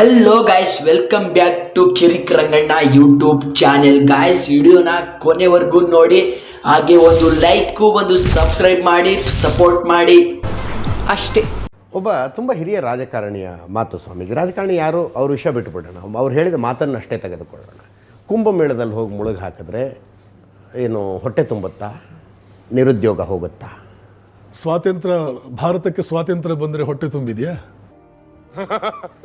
Hello guys welcome back to Kirik Ranganna YouTube channel guys ವಿಡಿಯೋನ ಕೊನೆವರೆಗೂ ನೋಡಿ ಹಾಗೆ ಒಂದು ಲೈಕ್ ಒಂದು ಸಬ್ಸ್ಕ್ರೈಬ್ ಮಾಡಿ ಸಪೋರ್ಟ್ ಮಾಡಿ. ಅಷ್ಟೇ. ಒಬ್ಬ ತುಂಬ ಹಿರಿಯ ರಾಜಕಾರಣಿಯ ಮಾತು ಸ್ವಾಮೀಜಿ. ರಾಜಕಾರಣಿ ಯಾರು? ಅವ್ರ ವಿಷಯ ಬಿಟ್ಟುಬಿಡೋಣ ಅವ್ರು ಹೇಳಿದ ಮಾತನ್ನು ಅಷ್ಟೇ ತೆಗೆದುಕೊಳ್ಳೋಣ. ಕುಂಭಮೇಳದಲ್ಲಿ ಹೋಗಿ ಮುಳುಗ ಹಾಕಿದ್ರೆ ಏನು ಹೊಟ್ಟೆ ತುಂಬುತ್ತಾ? ನಿರುದ್ಯೋಗ ಹೋಗುತ್ತಾ? ಸ್ವಾತಂತ್ರ್ಯ ಭಾರತಕ್ಕೆ ಸ್ವಾತಂತ್ರ್ಯ ಬಂದರೆ ಹೊಟ್ಟೆ ತುಂಬಿದೆಯಾ?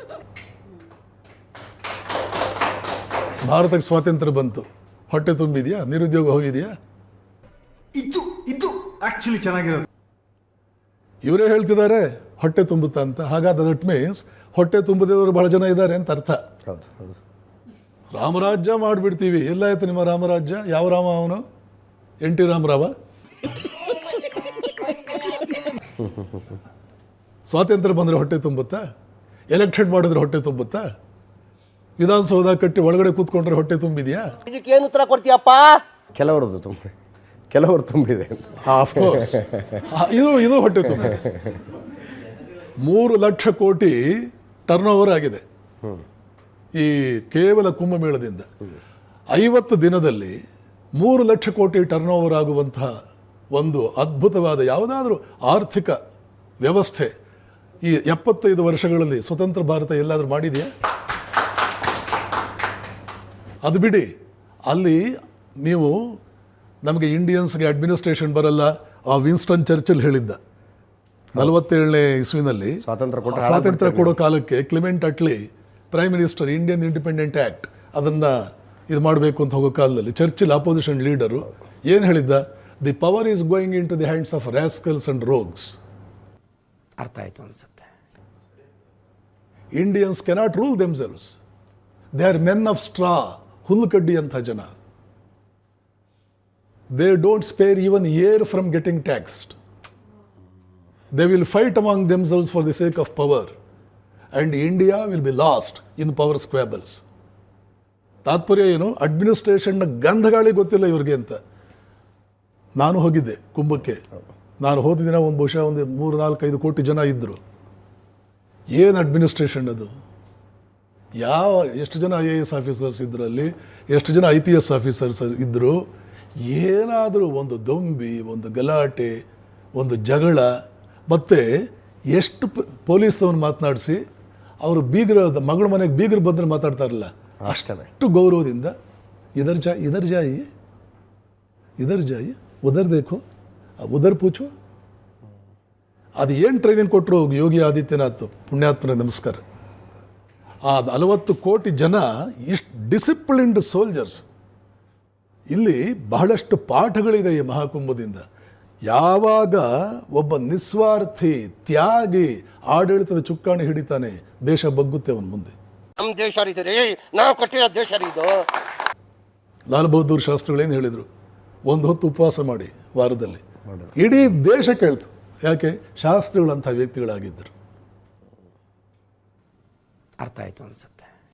ಭಾರತಕ್ಕೆ ಸ್ವಾತಂತ್ರ್ಯ ಬಂತು. ಹೊಟ್ಟೆ ತುಂಬಿದೆಯಾ? ನಿರುದ್ಯೋಗ ಹೋಗಿದೆಯಾ? ಇದು ಇದು ಆಕ್ಚುಲಿ ಚೆನ್ನಾಗಿರೋದು. ಇವರೇ ಹೇಳ್ತಿದ್ದಾರೆ ಹೊಟ್ಟೆ ತುಂಬುತ್ತಾ ಅಂತ. ಹಾಗಾದ ದಟ್ ಮೀನ್ಸ್ ಹೊಟ್ಟೆ ತುಂಬದಿರೋರು ಬಹಳ ಜನ ಇದ್ದಾರೆ ಅಂತ ಅರ್ಥ. ಹೌದು ಹೌದು. ರಾಮರಾಜ್ಯ ಮಾಡಿಬಿಡ್ತೀವಿ. ಎಲ್ಲ ಆಯ್ತು ನಿಮ್ಮ ರಾಮರಾಜ್ಯ. ಯಾವ ರಾಮ ಅವನು? N T Ramarao? ಸ್ವಾತಂತ್ರ್ಯ ಬಂದರೆ ಹೊಟ್ಟೆ ತುಂಬುತ್ತಾ? ಎಲೆಕ್ಷನ್ ಮಾಡಿದ್ರೆ ಹೊಟ್ಟೆ ತುಂಬುತ್ತಾ? ವಿಧಾನಸೌಧ ಕಟ್ಟಿ ಒಳಗಡೆ ಕೂತ್ಕೊಂಡ್ರೆ ಹೊಟ್ಟೆ ತುಂಬಿದೆಯಾ? ಏನು ಉತ್ತರ ಕೊಡ್ತೀಯಪ್ಪ? ಕೆಲವರದ್ದು ತುಂಬ ಕೆಲವರು ತುಂಬಿದೆ ಅಂತ. ಆಫ್ಕೋರ್ಸ್ ಇದು ಇದು ಹೊಟ್ಟೆ ತುಂಬಿದೆ. ಮೂರು ಲಕ್ಷ ಕೋಟಿ ಟರ್ನ್ ಓವರ್ ಆಗಿದೆ. ಈ ಕೇವಲ ಕುಂಭಮೇಳದಿಂದ. ಐವತ್ತು ದಿನದಲ್ಲಿ ಮೂರು ಲಕ್ಷ ಕೋಟಿ ಟರ್ನ್ ಓವರ್ ಆಗುವಂತಹ ಒಂದು ಅದ್ಭುತವಾದ ಯಾವುದಾದ್ರೂ ಆರ್ಥಿಕ ವ್ಯವಸ್ಥೆ ಈ ಎಪ್ಪತ್ತೈದು ವರ್ಷಗಳಲ್ಲಿ ಸ್ವತಂತ್ರ ಭಾರತ ಎಲ್ಲಾದರೂ ಮಾಡಿದೆಯಾ? ಅದು ಬಿಡಿ. ಅಲ್ಲಿ ನೀವು ನಮಗೆ ಇಂಡಿಯನ್ಸ್ಗೆ ಅಡ್ಮಿನಿಸ್ಟ್ರೇಷನ್ ಬರಲ್ಲ ಆ ವಿನ್ಸ್ಟನ್ ಚರ್ಚಿಲ್ ಹೇಳಿದ್ದ. ನಲವತ್ತೇಳನೇ ಇಸ್ವಿನಲ್ಲಿ ಸ್ವಾತಂತ್ರ್ಯ ಕೊಟ್ಟ ಸ್ವಾತಂತ್ರ್ಯ ಕೊಡೋ ಕಾಲಕ್ಕೆ Clement Attlee prime minister Indian independent act ಅದನ್ನು ಇದು ಮಾಡಬೇಕು ಅಂತ ಹೋಗೋ ಕಾಲದಲ್ಲಿ ಚರ್ಚಿಲ್ ಅಪೋಸಿಷನ್ ಲೀಡರು ಏನು ಹೇಳಿದ್ದ? The power is going in to the hands of rascals and rogues ಅರ್ಥ ಆಯಿತು ಅನ್ಸುತ್ತೆ. Indians cannot rule themselves they are men of straw ಹುಲ್ಲುಕಡ್ಡಿ ಅಂತ ಜನ. They don't spare even air from getting taxed they will fight among themselves for the sake of power and India will be lost in power squabbles ತಾತ್ಪರ್ಯ ಏನು? ಅಡ್ಮಿನಿಸ್ಟ್ರೇಷನ್ನ ಗಂಧಗಾಳಿ ಗೊತ್ತಿಲ್ಲ ಇವ್ರಿಗೆ ಅಂತ. ನಾನು ಹೋಗಿದ್ದೆ ಕುಂಭಕ್ಕೆ. ನಾನು ಹೋದ ದಿನ ಒಂದು ಬಹುಶಃ ಒಂದು ಮೂರು ನಾಲ್ಕೈದು ಕೋಟಿ ಜನ ಇದ್ದರು ಏನು ಅಡ್ಮಿನಿಸ್ಟ್ರೇಷನ್ ಅದು? ಯಾವ ಎಷ್ಟು ಜನ ಐ ಎ ಎಸ್ ಆಫೀಸರ್ಸ್ ಇದ್ರಲ್ಲಿ ಎಷ್ಟು ಜನ ಐ ಪಿ ಎಸ್ ಆಫೀಸರ್ಸ್ ಇದ್ದರು ಏನಾದರೂ ಒಂದು ದೊಂಬಿ ಒಂದು ಗಲಾಟೆ ಒಂದು ಜಗಳ ಮತ್ತು ಎಷ್ಟು ಪೊಲೀಸವನ್ನು ಮಾತನಾಡಿಸಿ ಅವರು ಬೀಗರ ಮಗಳ ಮನೆಗೆ ಬೀಗರು ಬಂದರೆ ಮಾತಾಡ್ತಾರಲ್ಲ ಅಷ್ಟೇ. ಅಷ್ಟು ಗೌರವದಿಂದ ಇದರ್ ಜಾ ಇದರ್ ಜಾಯಿ ಇದರ್ ಜಾಯಿ ಉದರ್ ದೇಖೋ ಉದರ್ ಪೂಚು. ಅದು ಏನು ಟ್ರೈನಿಂಗ್ ಕೊಟ್ಟರು ಯೋಗಿ ಆದಿತ್ಯನಾಥ್ ಪುಣ್ಯಾತ್ಮನ ನಮಸ್ಕಾರ. ಆ ನಲವತ್ತು ಕೋಟಿ ಜನ ಇಷ್ಟು ಡಿಸಿಪ್ಲಿನ್ಡ್ ಸೋಲ್ಜರ್ಸ್ ಇಲ್ಲಿ ಬಹಳಷ್ಟು ಪಾಠಗಳಿದೆ ಈ ಮಹಾಕುಂಭದಿಂದ. ಯಾವಾಗ ಒಬ್ಬ ನಿಸ್ವಾರ್ಥಿ ತ್ಯಾಗಿ ಆಡಳಿತದ ಚುಕ್ಕಾಣಿ ಹಿಡಿತಾನೆ ದೇಶ ಬಗ್ಗುತ್ತೆ ಅವನ ಮುಂದೆ. ನಮ್ಮ ದೇಶ ನಾವು ಕಟ್ಟಿರೋ ದೇಶ ಇದು ಲಾಲ್ ಬಹದ್ದೂರ್ ಶಾಸ್ತ್ರಿಗಳು ಏನು ಹೇಳಿದರು? ಒಂದು ಹೊತ್ತು ಉಪವಾಸ ಮಾಡಿ ವಾರದಲ್ಲಿ. ಇಡೀ ದೇಶ ಕೇಳ್ತು. ಯಾಕೆ? ಶಾಸ್ತ್ರಿಗಳಂಥ ವ್ಯಕ್ತಿಗಳಾಗಿದ್ದರು. ಅರ್ಥ ಆಯ್ತು ಅನ್ಸುತ್ತೆ